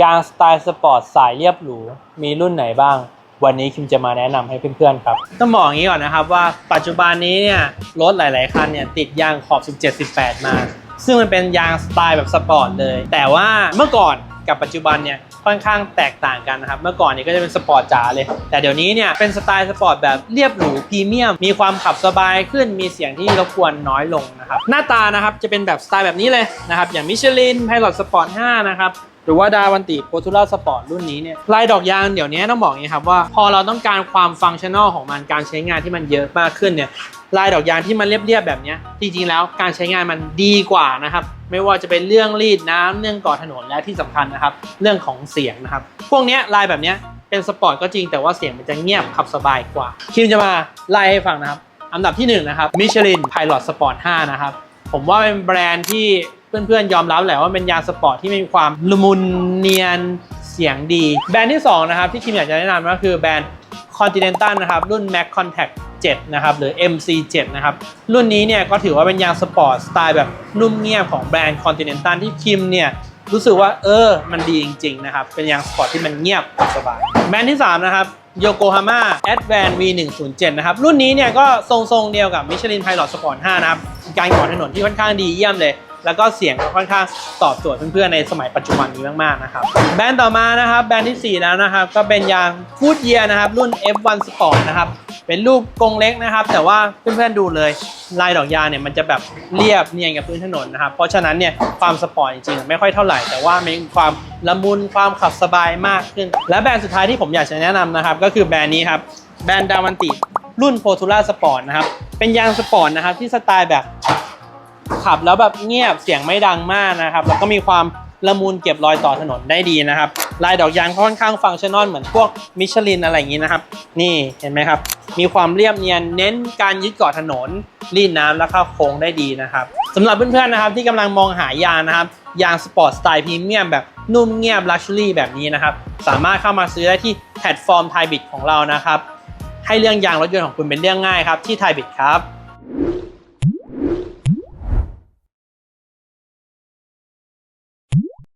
ยางสไตล์สปอร์ตสายเรียบหรู มีรุ่นไหนบ้าง วันนี้คิมจะมาแนะนำให้เพื่อนๆครับ ต้องบอกอย่างนี้ก่อนนะครับว่าปัจจุบันนี้เนี่ยรถหลายๆคันเนี่ยติดยางขอบ 17 18 มา ซึ่งมันเป็นยางสไตล์แบบสปอร์ตเลย แต่ว่าเมื่อก่อนกับปัจจุบันเนี่ยค่อนข้างแตกต่างกันนะครับ เมื่อก่อนเนี่ยก็จะเป็นสปอร์ตจ๋าเลย แต่เดี๋ยวนี้เนี่ยเป็นสไตล์สปอร์ตแบบเรียบหรูพรีเมียม มีความขับสบายขึ้น มีเสียงที่รบกวนน้อยลงนะครับ หน้าตานะครับจะเป็นแบบสไตล์แบบนี้เลยนะครับ อย่างมิชลินไพลอตสปอร์ต5นะครับ หรือว่าดาวันติโ o ตูล่าสปอร์ตรุ่นนี้เนี่ยลายดอกยางเดี๋ยวนี้ต้องบอกอย่างนี้ครับว่าพอเราต้องการความฟังชั่นอลของมันการใช้งานที่มันเยอะมากขึ้นเนี่ยลายดอกยางที่มันเรียบๆแบบนี้จริงๆแล้วการใช้งานมันดีกว่านะครับไม่ว่าจะเป็นเรื่องรีดน้ำเรื่องก่อถนนและที่สำคัญนะครับ เรื่องของเสียงนะครับ พวกนี้ลายแบบนี้เป็นสปอร์ตก็จริงแต่ว่าเสียงมันจะเงียบขับสบายกว่าคิมจะมาไล่ให้ฟังนะครับ อันดับที่หนึ่งนะครับมิชลินไพลอตสปอร์ต5นะครับผมว่าเป็นแบรนด์ที่ เพื่อนๆยอมรับแหละว่าเป็นยางสปอร์ตที่มีความละมุนเนียนเสียงดี แบรนด์ที่ 2 นะครับ ที่คิมอยากจะแนะนำก็คือแบรนด์ Continental นะครับรุ่น Mac Contact 7 นะครับ หรือ MC7 นะครับ รุ่นนี้เนี่ยก็ถือว่าเป็นยางสปอร์ตสไตล์แบบนุ่มเงียบของแบรนด์ Continental ที่คิมเนี่ยรู้สึกว่าเออ มันดีจริง ๆ นะครับ เป็นยางสปอร์ตที่มันเงียบสบาย แบรนด์ที่ 3 นะครับ Yokohama Advan V107 นะครับ รุ่นนี้เนี่ยก็ทรงๆเดียวกับ Michelin Pilot Sport 5นะครับ การก่อถนนที่ค่อนข้างดีเยี่ยมเลย แล้วก็เสียงก็ค่อนข้างตอบโจทย์เพื่อนๆในสมัยปัจจุบันนี้มากๆนะครับแบรนด์ต่อมานะครับแบรนด์ทีสี่4 แล้วนะครับ ก็เป็นยาง Goodyear นะครับรุ่น F1 Sport นะครับเป็นรูปกรงเล็กนะครับ แต่ว่าเพื่อนๆดูเลยลายดอกยางเนี่ยมันจะแบบเรียบเนียนกับพื้นถนนนะครับเพราะฉะนั้นเนี่ยความสปอร์ตจริงๆไม่ค่อยเท่าไหร่ แต่ว่ามีความละมุนความขับสบายมากขึ้น และแบรนด์สุดท้ายที่ผมอยากจะแนะนำนะครับ ก็คือแบรนด์นี้ครับแบรนด์ดาวันติรุ่นโ o ทูล่าสปอร์ตนะครับเป็นยางสปอร์ตนะครับที่สไตล์แบบ ขับแล้วแบบเงียบเสียงไม่ดังมากนะครับ แล้วก็มีความละมุนเก็บรอยต่อถนนได้ดีนะครับ ลายดอกยางค่อนข้างฟังชั่นอลเหมือนพวกมิชลินอะไรอย่างนี้นะครับ นี่เห็นไหมครับ มีความเรียบเนียนเน้นการยึดเกาะถนนรีดน้ำและเข้าโค้งได้ดีนะครับสำหรับเพื่อนๆนะครับที่กำลังมองหายางนะครับยางสปอร์ตสไตล์พรีเมียมแบบนุ่มเงียบลักชัวรี่แบบนี้นะครับ สามารถเข้ามาซื้อได้ที่แพลตฟอร์มไทยบิดของเรานะครับ ให้เรื่องยางรถยนต์ของคุณเป็นเรื่องง่ายครับที่ไทยบิดครับ